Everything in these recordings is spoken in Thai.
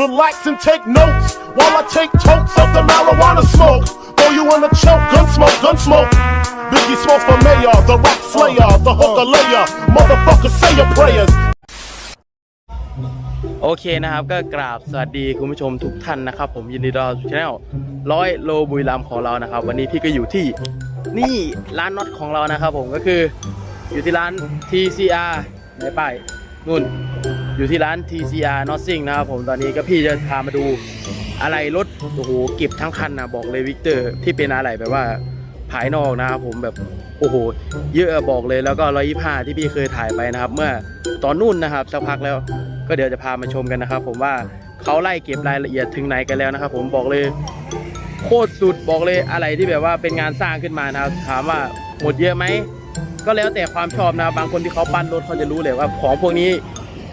Relax and take notes while I take totes of the marijuana smoke. Throw you in a choke, gun smoke, gun smoke. Biggie smokes for mayor, the rap slayer, the hooker layer. Motherfucker, say your prayers. โอเคนะครับก็กราบสวัสดีคุณผู้ชมทุกท่านนะครับ ผมยินดีต้อนรับสู่ช anel ร้อยโลบุรีรัมย์ของเรานะครับ วันนี้พี่ก็อยู่ที่นี่ร้านน็อตของเรานะครับ ผมก็คืออยู่ที่ร้าน TCR ในป้ายนู่น อยู่ที่ร้าน TCR n o t s i n g นะครับผมตอนนี้ก็พี่จะพามาดูอะไรรถโอ้โหเก็บทั้งคันนะบอกเลยวิกเตอร์ที่เป็นอะไรแบบว่าภายนอกนะครับผมแบบโอ้โหเยอะบอกเลยแล้วก็125ที่พี่เคยถ่ายไปนะครับ เมื่อตอนนู่นนะครับสักพักแล้วก็เดี๋ยวจะพามาชมกันนะครับ ผมว่าเขาไล่เก็บรายละเอียดถึงไหนกันแล้วนะครับ ผมบอกเลยโคตรสุดบอกเลยอะไรที่แบบว่าเป็นงานสร้างขึ้นมานะครับถามว่าหมดเยอะไหมก็แล้วแต่ความชอบนะครับบางคนที่เขาปั้นรถเขาจะรู้เลยว่าของพวกนี้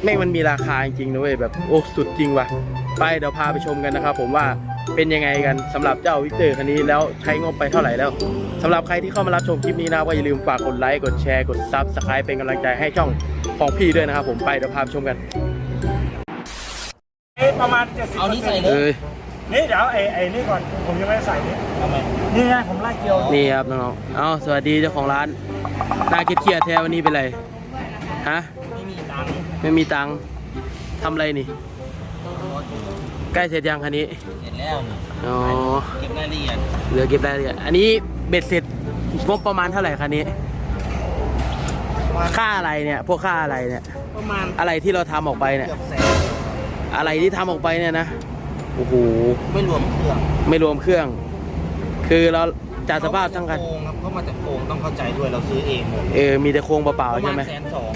แม่งมันมีราคาจริงๆนะเว้ยแบบโอ้สุดจริงว่ะ ไปเดี๋ยวพาไปชมกันนะครับผมว่าเป็นยังไงกันสำหรับเจ้าวิกเตอร์คันนี้แล้วใช้งบไปเท่าไหร่แล้วสำหรับใครที่เข้ามารับชมคลิปนี้นะครับก็อย่าลืมฝากกดไลค์กดแชร์กดซับสไครป์เป็นกำลังใจให้ช่องของพี่ด้วยนะครับผมไปเดี๋ยวพาไปชมกันเอ๊ะประมาณ70เอานี่ใส่เลเอ้ย ยนี่เดี๋ยวไอ้ไอ้นี่ก่อน ผมยังไม่ได้ใส่นี่ทำไมนี่ไงผมไล่เกียวนี่ครับน้องๆ เอาสวัสดีเจ้าของร้านหน้าเครียดๆแท้วันนี้เป็นไร ฮะ ไม่มีตังค์ไม่มีตังค์ทำอะไรนี่ ใกล้เสร็จยังคันนี้ เสร็จแล้วนี่อ๋อ เก็บรายละเอียดเหลือเก็บรายละเอียดอันนี้เบ็ดเสร็จงบประมาณเท่าไหร่คันนี้ ค่าอะไรเนี่ย พวกค่าอะไรเนี่ย ประมาณอะไรที่เราทำออกไปเนี่ย เกือบแสนอะไรที่ทำออกไปเนี่ยนะ โอ้โห ไม่รวมเครื่องไม่รวมเครื่อง คือเราจัดสภาพทั้งคันโครงครับเขามาจากโครงต้องเข้าใจด้วยเราซื้อเองหมดเออ มีแต่โครงเปล่าประๆใช่มาณไหมแสนสอง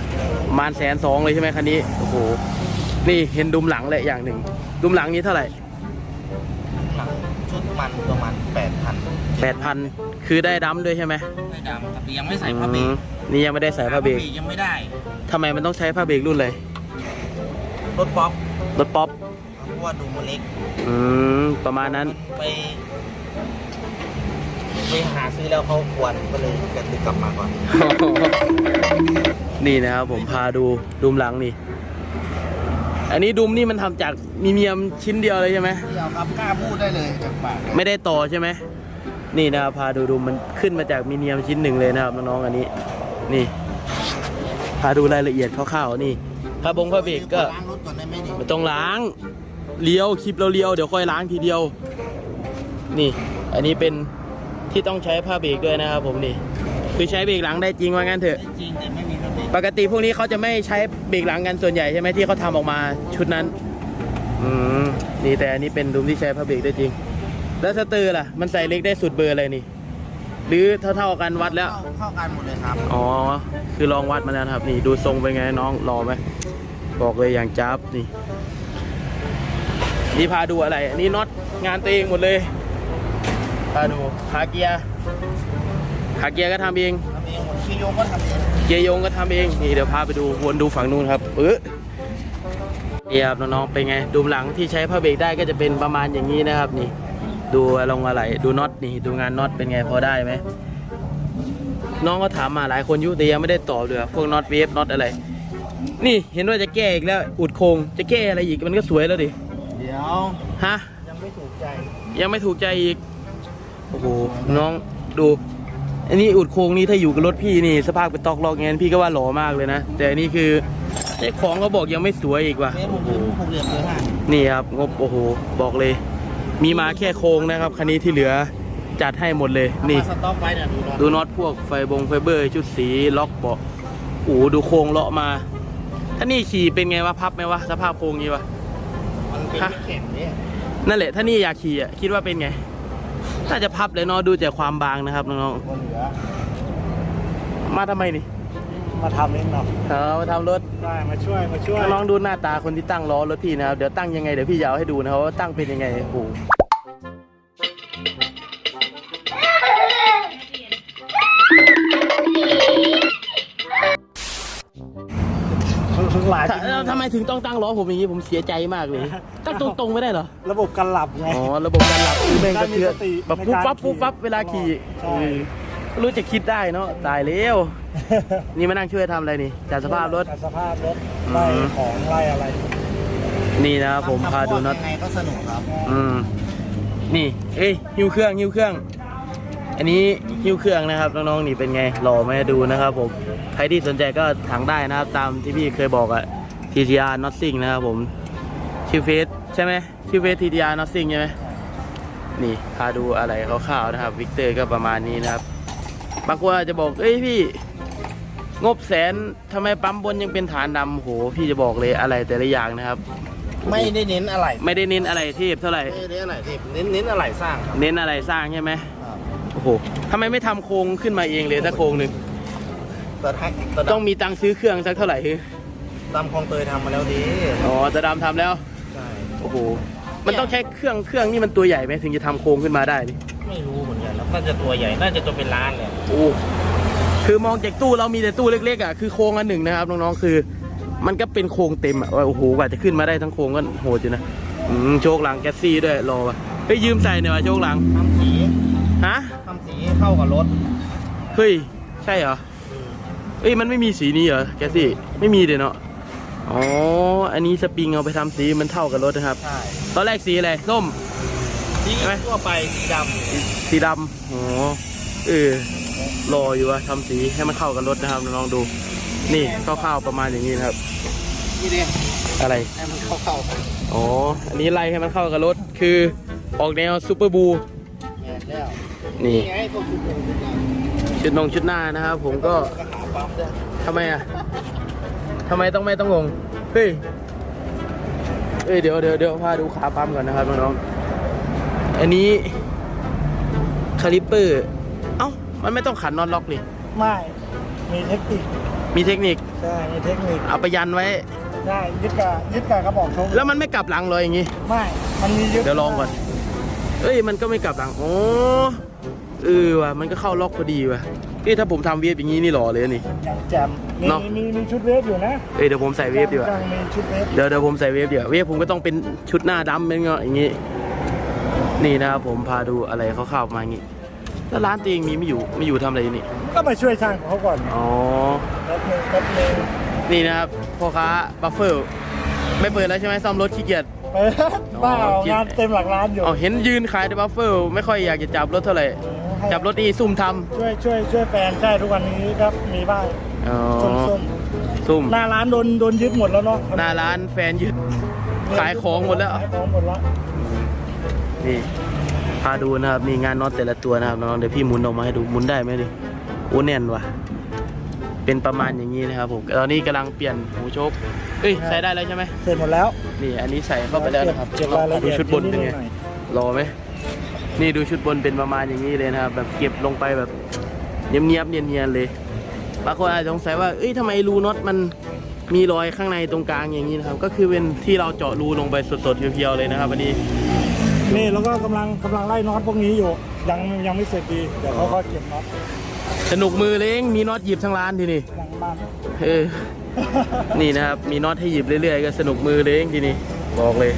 ประมาณแสนสองเลยใช่ไหมคันนี้โอ้โหนี่เห็นดุมหลังเลยอย่างหนึ่ง ดุมหลังนี้เท่าไหร่หลังชุดมันประมาณแปดพันแปดพันคือได้ดัมด้วยใช่ไหมไม่ดำครับแต่ยังไม่ใส่ผ้าเบรอืกมนี่ยังไม่ได้ใส่ผ้าเบรกยังไม่ได้ทำไมมันต้องใช้ผ้าเบรกรุ่นเลยรถป๊อปรถป๊อปเพราะว่าดูมันเล็กอืมประมาณนั้นมันไป ไปหาซื้อแล้วเขาควรก็เลยกันดึกกลับมาก่อน นี่นะครับผมพาดูดุมหลังนี่ อันนี้ดุมนี่มันทำจากมีเมียมชิ้นเดียวเลยใช่ไหม เดี๋ยวครับกล้าพูดได้เลยจากปากไม่ได้ต่อใช่ไหม นี่นะครับพาดูดูมันขึ้นมาจากมีเนียมชิ้นหนึ่งเลยนะครับน้องๆอันนี้ นี่ พาดูรายละเอียดคร่าวๆนี่ผ้าบงผ้าเบรกก็ล้างรถก่อนได้ไหมนี่ไม่ต้องล้างเลี้ยวคลิปเราเลี้ยวเดี๋ยวค่อยล้างทีเดียว นี่ อันนี้เป็น ที่ต้องใช้ผ้าเบรกด้วยนะครับผมนี่คือใช้เบรกหลังได้จริงว่างั้นเถอะได้จริงแต่ไม่มีผ้าเบรกปกติพวกนี้เขาจะไม่ใช้เบรกหลังกันส่วนใหญ่ใช่ไหมที่เขาทำออกมาชุดนั้น อืมนี่แต่อันนี้เป็นดุมที่ใช้ผ้าเบรกได้จริง แล้วสเตอร์ล่ะ มันใส่เล็กได้สุดเบอร์อะไรนี่ หรือเท่าๆกันวัดแล้ว เข้าเข้ากันหมดเลยครับ อ๋อ คือลองวัดมาแล้วนะครับ นี่ดูทรงเป็นไงน้องรอไหมบอกเลยอย่างจับนี่ นี่พาดูอะไรอันนี้น็อตงานตัวเองหมดเลย พาดูขาเกียร์ขาเกียร์ก็ทำเองทำเองหมดคิโยก็ทำเองเกียร์โยงก็ทำเองนี่เดี๋ยวพาไปดูวนดูฝั่งนู้นครับเออนี่ครับน้องๆเป็นไงดูหลังที่ใช้ผ้าเบรกได้ก็จะเป็นประมาณอย่างนี้นะครับนี่ ดูลงอะไรดูน็อตนี่ดูงานน็อตเป็นไงพอได้ไหมน้องก็ถามมาหลายคนอยุแต่ยังไม่ได้ตอบเลยพวกน็อตเวฟน็อตอะไร นี่เห็นว่าจะแก้อีกแล้วอุดโครงจะแก้อะไรอีกมันก็สวยแล้วดิเดี๋ยวฮะยังไม่ถูกใจ ยังไม่ถูกใจอีก โอ้โหน้องดู อันนี้อุดโครงนี้ถ้าอยู่กับรถพี่นี่ สภาพเป็นตอกลอกเงี้ยพี่ก็ว่าหล่อมากเลยนะ แต่อันนี้คือเจ้าของเขาบอกยังไม่สวยอีกว่ะเมตรหโอ้กโหเหลี่ยมหกเหลี่ยมเลยฮะนี่ครับงบโอ้โหบอกเลย มีมาแค่โครงนะครับคันนี้ที่เหลือจัดให้หมดเลยนี่มาสต็อกไว้เนี่ยดูรถดูน็อตพวกไฟบงไฟเบอร์ ชุดสีล็อกเบาะโอ้โหดูโครงเลาะมา ถ้านี่ขี่เป็นไงวะพับไหมวะสภาพโครงนี้วะมันเป็นฮะเข็มเนี่ยนั่นแหละถ้านี่อยากขี่อะคิดว่าเป็นไง น่าจะพับเลยเนาะดูจากความบางนะครับน้องคนเหลือ ๆมาทำไมนี่มาทำเองเนาะเอามาทำรถได้มาช่วยมาช่วย น้องๆดูหน้าตาคนที่ตั้งล้อรถพี่นะครับเดี๋ยวตั้งยังไงเดี๋ยวพี่จะเอาให้ดูนะครับว่าตั้งเป็นยังไงโอ้โห ไมถึงต้องตั้งล้อผมอย่างนี้ผมเสียใจมากเลย ตั้งตรงๆไม่ได้เหรอ ระบบการหลับไง อ๋อ ระบบการหลับคือแม่งกระเทือนได้มีสติแบบในปุ๊บการปั๊บปุ๊บปั๊บขี่เวลาขี่ใช่เออรู้จะคิดได้เนาะตายแล้วนี่มานั่งช่วยทำอะไรนี่จัดสภาพรถจัดสภาพรถไล่ของไล่อะไร นี่นะครับผมพาดูน็อตยังไงก็สนุกครับอืมนี่ เอ้ยหิ้วเครื่องหิ้วเครื่อง อันนี้หิ้วเครื่องนะครับน้องๆนี่เป็นไงหล่อไหมดูนะครับผมใครที่สนใจก็ถังได้นะครับตามที่พี่เคยบอกอะ TTR Nothing นะครับผมชื่อเฟซใช่ไหมชื่อเฟซ TTR Nothing ใช่ไหมนี่พาดูอะไรคร่าวๆนะครับวิกเตอร์ก็ประมาณนี้นะครับบางคนอาจจะบอก เอ้ยพี่ งบแสนทำไมปั๊มบนยังเป็นฐานดำโหพี่จะบอกเลยอะไรแต่ละอย่างนะครับ ไม่ได้เน้นอะไร ไม่ได้เน้นอะไรเทพเท่าไหร่ไม่ได้เน้นอะไรที่เน้นเน้นอะไรสร้างครับเน้นอะไรสร้างใช่ไหมครับโอ้โหทำไมไม่ทำโครงขึ้นมาเองเลยถ้าโครงหนึ่งแต่ให้แต่ต้องมีตังค์ซื้อเครื่องสักเท่าไหร่คือ ดำคลองเตยทำมาแล้วดีอ๋อจะดำทำแล้ว ใช่ โอ้โห มันต้องใช้เครื่องเครื่องนี่มันตัวใหญ่ไหมถึงจะทำโครงขึ้นมาได้นี่ไม่รู้เหมือนกันแล้วน่าจะตัวใหญ่ น่าจะตัวเป็นล้านเลยโอ้คือมองจากตู้เรามีแต่ตู้เล็กๆอะคือโครงอันหนึ่งนะครับน้องๆคือ มันก็เป็นโครงเต็มอะว่าโอ้โหกว่าจะขึ้นมาได้ทั้งโครงก็โหดอยู่นะอืมโชคหลังแกสซี่ด้วยรอวะเฮ้ยยืมใส่หน่อยวะโชคหลังทำสีฮะทำสีให้เข้ากับรถเฮ้ยใช่เหรอเอ้ยมันไม่มีสีนี้เหรอแกสซี่ไม่มีเดี๋ยวเนาะ อ๋อ อันนี้สปริงเอาไปทำสีมันเท่ากับรถนะครับ ใช่ตอนแรกสีอะไรส้ม สีใช่ไหม ทั่วไปสีดสีดำอ๋อเออรออยู่ว่าทำสีให้มันเข้ากับรถนะครับน้องๆดู นี่คร่าวๆประมาณอย่างนี้นะครับำนี่ดิอะไร ให้มันเข้าเข้ากันอ๋อ อันนี้ไล่ให้มันเข้ากับรถ คือออกแนวซูเปอร์บู แง่แล้วนี่ไงพวกคุณเป็นคุณนะชุดนงชุดหน้านะครับ ผมก็ก็หาปั๊มด้วยทำไมอะ ทำไมต้องไม่ต้องงง เฮ้ย เอ้ยเดี๋ยวเดี๋ยวเดี๋ยวพาดูขาปั๊มก่อนนะครับน้องๆ อันนี้คาลิปเปอร์ เอ้า มันไม่ต้องขันน็อตล็อกนี่ไม่ มีเทคนิค มีเทคนิค ใช่ มีเทคนิค เอาไปยันไว้ ได้ยึดกับยึดกับกระบอกโชกแล้วมันไม่กลับหลังเลยอย่างงี้ ไม่ มันมียึดเดี๋ยวลองก่อน เอ้ย มันก็ไม่กลับหลัง โอ้เออว่ะ มันก็เข้าล็อกพอดีว่ะเอ้ยถ้าผมทำเวฟอย่างงี้นี่หล่อเลยนี่อย่างแจมมี เนอะมีมีชุดเวฟอยู่นะเอ้ยเดี๋ยวผมใส่เวฟดีกว่ากลางมีชุดเวฟเดี๋ยวเดี๋ยวผมใส่เวฟเดี๋ยวเวฟผมก็ต้องเป็นชุดหน้าดำเป็นเงาะอย่างงี้ นี่นะครับผมพาดูอะไรคร่าวๆมาอย่างงี้ แล้วร้านตัวเองมีไม่อยู่ไม่อยู่ทำอะไรอยู่นี่ ก็มาช่วยช่างเขาก่อนอ๋อ แป๊บนึงแป๊บนึงนี่นะครับพ่อค้าบัฟเฟอร์ไม่เปิดแล้วใช่ไหมซ่อมรถขี้เกียจ ไปบ้าอ๋องานเต็มหลักร้านอยู่อ๋อเห็นยืนขายแต่บัฟเฟอร์ไม่ค่อยอยากจะจับรถเท่าไหร่ ให้จับรถนี่ซุ่มทำช่วยช่วยช่วยแฟนใช่ทุกวันนี้ครับมีบ้าง อ๋อส้มส้มซุ่มหน้าร้านโดนโดนยึดหมดแล้วเนาะหน้าร้านแฟนยึดขายของหมดแล้ว ขายของหมดแล้วนี่พาดูนะครับนี่งานน็อตแต่ละตัวนะครับน้องเดี๋ยวพี่หมุนออกมาให้ดูหมุนได้ไหมดิโอ้แน่นว่ะ เป็นประมาณอย่างนี้นะครับผมตอนนี้กำลังเปลี่ยนหูโชคเอ้ยใส่ได้แล้วใช่ไหมเสร็จหมดแล้วนี่อันนี้ใส่เข้าไปแล้วนะครับเก็บรายละดูเอียดชุดบนเป็นไงดๆหอยรอไหม นี่ดูชุดบนเป็นประมาณอย่างนี้เลยนะครับ แบบเก็บลงไปแบบเนียบๆเนียนๆเลย บางคนอาจจะสงสัยว่าเอ้ยทำไมรูน็อตมันมีรอยข้างในตรงกลางอย่างนี้นะครับ ก็คือเป็นที่เราเจาะรูลงไปสดๆเพียวๆเลยนะครับอันนี้นี่แล้วก็กำลังกำลังไล่น็อตพวกนี้อยู่ ยังยังไม่เสร็จดีเดี๋ยวเขาก็เก็บน็อตสนุกมือเลยเองมีน็อตหยิบทั้งร้านทีนี่หลังบ้านเออนี่นะครับมีน็อตให้หยิบเรื่อยๆก็สนุกมือเลยเองทีนี้บอกเลย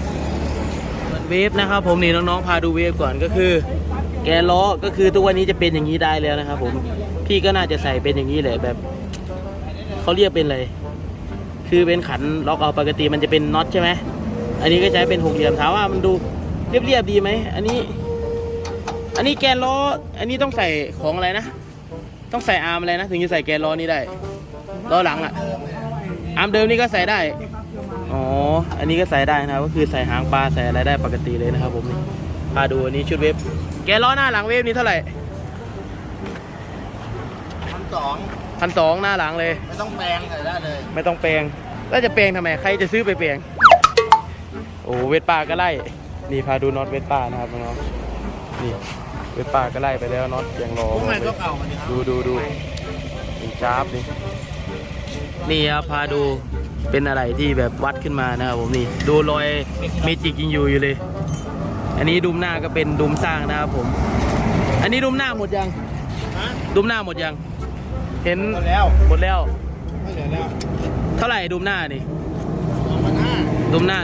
ส่วนเวฟนะครับ ผมนี่น้องๆพาดูเวฟก่อนก็คือ แกนล้อก็คือทุกวันนี้จะเป็นอย่างนี้ได้แล้วนะครับผม พี่ก็น่าจะใส่เป็นอย่างนี้แหละแบบเขาเรียกเป็นอะไรคือเป็นขันล็อกเอาปกติมันจะเป็นน็อตใช่ไหมอันนี้ก็ใช้เป็นหกเหลี่ยมถามว่ามันดูเรียบๆดีไหมอันนี้ อันนี้แกนล้ออันนี้ต้องใส่ของอะไรนะต้องใส่อาร์มอะไรนะถึงจะใส่แกนล้อนี้ได้ล้อหลังอะอาร์มเดิมนี่ก็ใส่ได้อ๋ออันนี้ก็ใส่ได้นะก็คือใส่หางปลาใส่อะไรได้ปกติเลยนะครับผมนี่พาดูอันนี้ชุดเวฟแกนล้อหน้าหลังเวฟนี้เท่าไหร่ สองพันสองหน้าหลังเลย ไม่ต้องแปลงใส่ได้เลยไม่ต้องแปลง แล้วจะแปลงทำไม ใครจะซื้อไปแปลง โอ้เวทป้าก็ไล่ นี่พาดูน็อตเวทป้านะครับน้องๆนี่เวทป้าก็ไล่ไปแล้วน็อตยังรอพวกมันก็เก่ามันดีครับดูดูดูนี่จ้าบนี่นี่ครับพาดูเป็นอะไรที่แบบวัดขึ้นมานะครับผมนี่ดูรอยเมจิกยิงอยู่อยู่เลย อันนี้ดุมหน้าก็เป็นดุมสร้างนะครับผม อันนี้ดุมหน้าหมดยัง ฮะดุมหน้าหมดยัง เห็นหมดแล้ว หมดแล้ว ไม่เหลือแล้วเท่าไหร่ดุมหน้านี่สองพันห้าดุมหน้า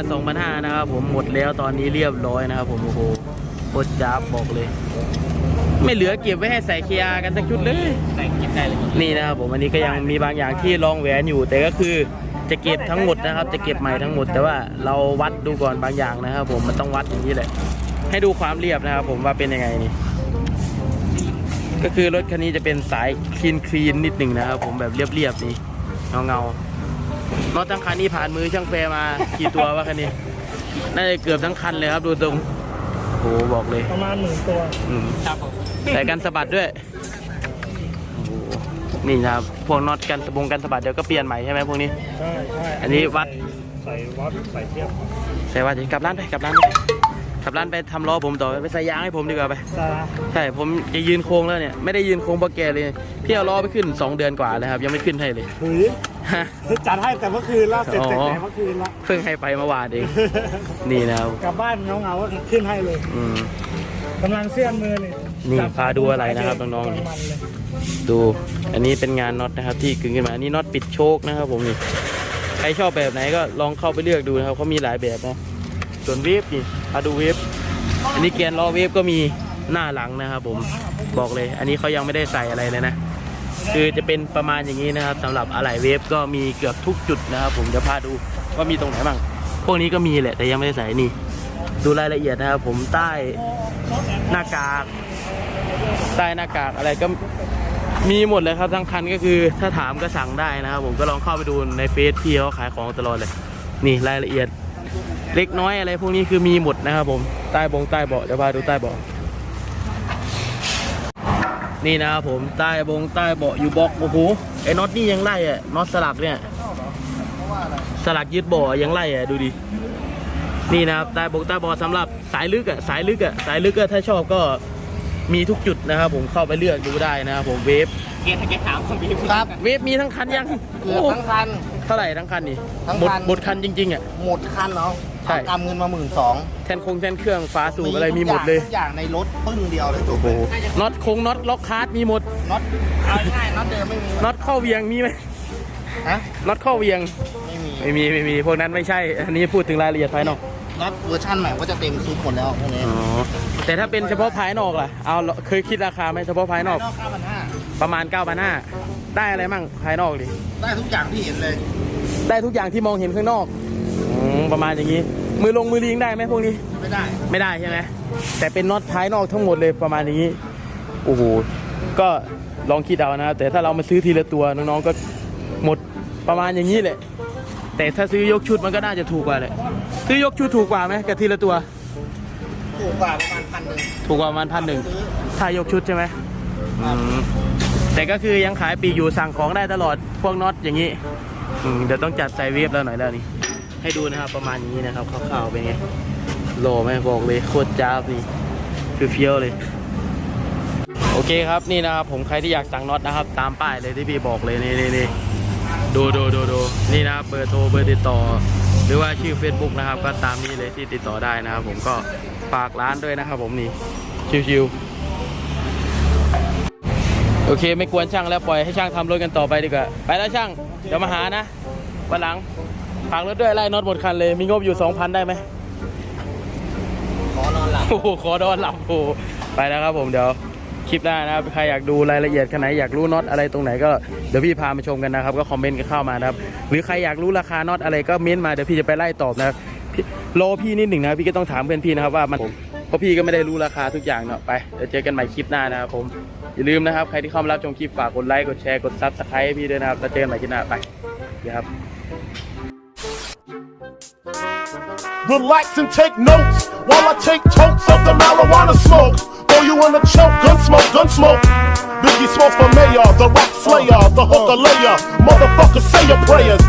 2,500นะครับผมหมดแล้วตอนนี้เรียบร้อยนะครับผมโอ้โหโคตรจ้าบบอกเลย ไม่เหลือเก็บไว้ให้ใส่เคียร์กันสักชุดเลยแต่งกินได้เลยนี่นะครับผมอันนี้ก็ยังมีบางอย่างที่ลองแหวนอยู่ แต่ก็คือจะเก็บทั้งหมดนะครับ จะเก็บใหม่ทั้งหมด แต่ว่าเราวัดดูก่อนบางอย่างนะครับ ผมมันต้องวัดอย่างนี้แหละให้ดูความเรียบนะครับ ผมว่าเป็นยังไงนี่ ก็คือรถคันนี้จะเป็นสายคลีนคลีนนิดหนึ่งนะครับ ผมแบบเรียบๆนี่เงาเงาๆรถทั้งคันนี้ผ่านมือช่างแฟร์มากี่ตัววะคันนี้น่าจะเกือบทั้งคันเลยครับดูตรงโอ้โหบอกเลยประมาณหมื่นตัวอืมครับผมแต่กันสะบัดด้วยโอ้โหนี่นะครับพวกน็อตกันสะบงกันสะบัดเดี๋ยวก็เปลี่ยนใหม่ใช่ไหมพวกนี้ใช่ใช่อันนี้วัดใส่วัดใส่เทียบใส่ว่าจะกลับร้านไปกลับร้านไป กลับร้านไปทำล้อผมต่อไปใส่ยางให้ผมดีกว่าไปใช่นะใช่ผมจะยืนโค้งแล้วเนี่ยไม่ได้ยืนโค้งเพราะแกเลย พี่เอาล้อไปขึ้น 2 เดือนกว่าแล้วครับยังไม่ขึ้นให้เลยหุยฮะจัดให้แต่เมื่อคืนละเสร็จอ๋อแต่เมื่อคืนละเพิ่งให้ไปเมื่อวานเองนี่นะครับกลับบ้านเงาเงาๆก็ขึ้นให้เลยอืมกำลังเสี้ยนมือนี่นี่จับพาดูอะไรนะครับน้องๆนี่มันเลยดูอันนี้เป็นงานน็อตนะครับ ที่กึ่งขึ้นมาอันนี้น็อตปิดโชคนะครับ ผมนี่ใครชอบแบบไหนก็ลองเข้าไปเลือกดูนะครับเขามีหลายแบบนะ ส่วนเวฟนี่มาดูเวฟอันนี้แกนล้อเวฟก็มีหน้าหลังนะครับผมบอกเลย อันนี้เขายังไม่ได้ใส่อะไรเลยนะ คือจะเป็นประมาณอย่างนี้นะครับสำหรับอะไหล่เวฟก็มีเกือบทุกจุดนะครับ ผมจะพาดูว่ามีตรงไหนบ้างพวกนี้ก็มีแหละแต่ยังไม่ได้ใส่นี่ดูรายละเอียดนะครับผมใต้หน้ากากใต้หน้ากากอะไรก็มีหมดเลยครับทั้งคันก็คือถ้าถามก็สั่งได้นะครับ ผมก็ลองเข้าไปดูในเฟซพี่เขาขายของตลอดเลย นี่รายละเอียด เล็กน้อยอะไรพวกนี้คือมีหมดนะครับผมใต้บงใต้เบาะเดี๋ยวพาดูใต้เบาะนี่นะครับผมใต้บงใต้เบาะอยู่บล็อกโอ้โหไอ้น็อตนี่ยังไล่อะน็อตสลักเนี่ยสลักยึดเบาะยังไล่อะดูดินี่นะครับใต้บงใต้เบาะสำหรับสายลึกอะสายลึกอะสายลึกอะถ้าชอบก็มีทุกจุดนะครับผมเข้าไปเลือกดูได้นะครับผมเวฟเกียร์เกียร์ถามคนพี่ครับเวฟมีทั้งคันยังเกือบทั้งคันเท่าไหร่ทั้งคันนี่ทั้งหมดคันหมดคันจริงๆอะหมดคันเนาะ ใช่กำเงินมาหมื่นสองแทนคงแทนเครื่องฟ้าสูบอะไรมีหมดเลย ทุกอย่างในรถปึ้งเดียวเลยจบโอ้โหเลยน็อตคงน็อตล็อกคาร์ดมีหมด น็อตเอาง่ายๆน็อตเดิมไม่มีน็อตเข้าเวียงมีไหมฮะน็อตเข้าเวียง ไม่มีไม่มีไม่มีพวกนั้นไม่ใช่ อันนี้พูดถึงรายละเอียดภายนอกน็อตเวอร์ชันใหม่ก็จะเต็มซุปหมดแล้วพวกนี้อ๋อแต่ถ้าเป็นเฉพาะภายนอกล่ะ เอาเคยคิดราคาไหมเฉพาะภายนอก นอกเก้าพันห้าประมาณ9 5 0 0ได้อะไรมั่งภายนอกดิ ได้ทุกอย่างที่เห็นเลย ได้ทุกอย่างที่มองเห็นข้างนอกอืม ประมาณอย่างนี้ มือลงมือลิงได้ไหมพวกนี้ ไม่ได้ ไม่ได้ใช่ไหมแต่เป็นน็อตภายนอกทั้งหมดเลยประมาณนี้โอ้โหก็ลองคิดเอานะครับแต่ถ้าเรามาซื้อทีละตัวน้องๆก็หมดประมาณอย่างนี้แหละ แต่ถ้าซื้อยกชุดมันก็น่าจะถูกกว่าแหละซื้อยกชุดถูกกว่าไหมกับทีละตัว ถูกกว่าประมาณพันหนึ่งถูกกว่าประมาณพันหนึ่งซื้อถ้ายกชุดใช่ไหมอืมแต่ก็คือยังขายปลีกอยู่สั่งของได้ตลอดพวกน็อตอย่างนี้อืมเดี๋ยวต้องจัดใส่เวฟแล้วหน่อยแล้วนี่ ให้ดูนะครับประมาณนี้นะครับคร่าวๆเป็นไงโลไหมบอกเลยโคตรจ้าบีเฟี้ยวเลย โอเคครับนี่นะครับ ผมใครที่อยากสั่งน็อตนะครับ ตามป้ายเลยที่พี่บอกเลยนี่นี่นี่ดูดูดูดูนี่นะครับเบอร์โทรเบอร์ติดต่อ หรือว่าชื่อ Facebook นะครับ ก็ตามนี้เลยที่ติดต่อได้นะครับ ผมก็ฝากร้านด้วยนะครับ ผมนี่ชิวๆโอเค ไม่กวนช่างแล้วปล่อยให้ช่างทำรถกันต่อไปดีกว่า ไปแล้วช่าง เดี๋ยวมาหานะวันหลัง ฝากรถด้วยไล่น็อตหมดคันเลย มีงบอยู่ 2,000 ได้ไหมขอนอนหลับโอ้โหขอดอนหลับโอ้โหไปแล้วครับผมเดี๋ยวคลิปหน้านะครับใครอยากดูรายละเอียดขนาดไหนอยากรู้น็อตอะไรตรงไหนก็เดี๋ยวพี่พามาชมกันนะครับ ก็คอมเมนต์กันเข้ามานะครับ หรือใครอยากรู้ราคาน็อตอะไรก็เม้นต์มาเดี๋ยวพี่จะไปไล่ตอบนะครับพี่รอพี่นิดหนึ่งนะพี่ก็ต้องถามเพื่อนพี่นะครับว่ามันเพราะพี่ก็ไม่ได้รู้ราคาทุกอย่างเนาะไปเดี๋ยวเจอกันใหม่คลิปหน้านะครับผมอย่าลืมนะครับใครที่เข้ามารับชมคลิปฝากกดไลค์กดแชร์กดซับสไครต์ให้พี่ด้วยนะครับแล้วเจอกันใหม่คลิปหน้าไปเดี๋ยวครับ Relax and take notes while I take totes of the marijuana smoke. Throw you in a choke, gun smoke, gun smoke. Biggie smoke for mayor, the rap slayer, the hooker layer. Motherfucker, say your prayers.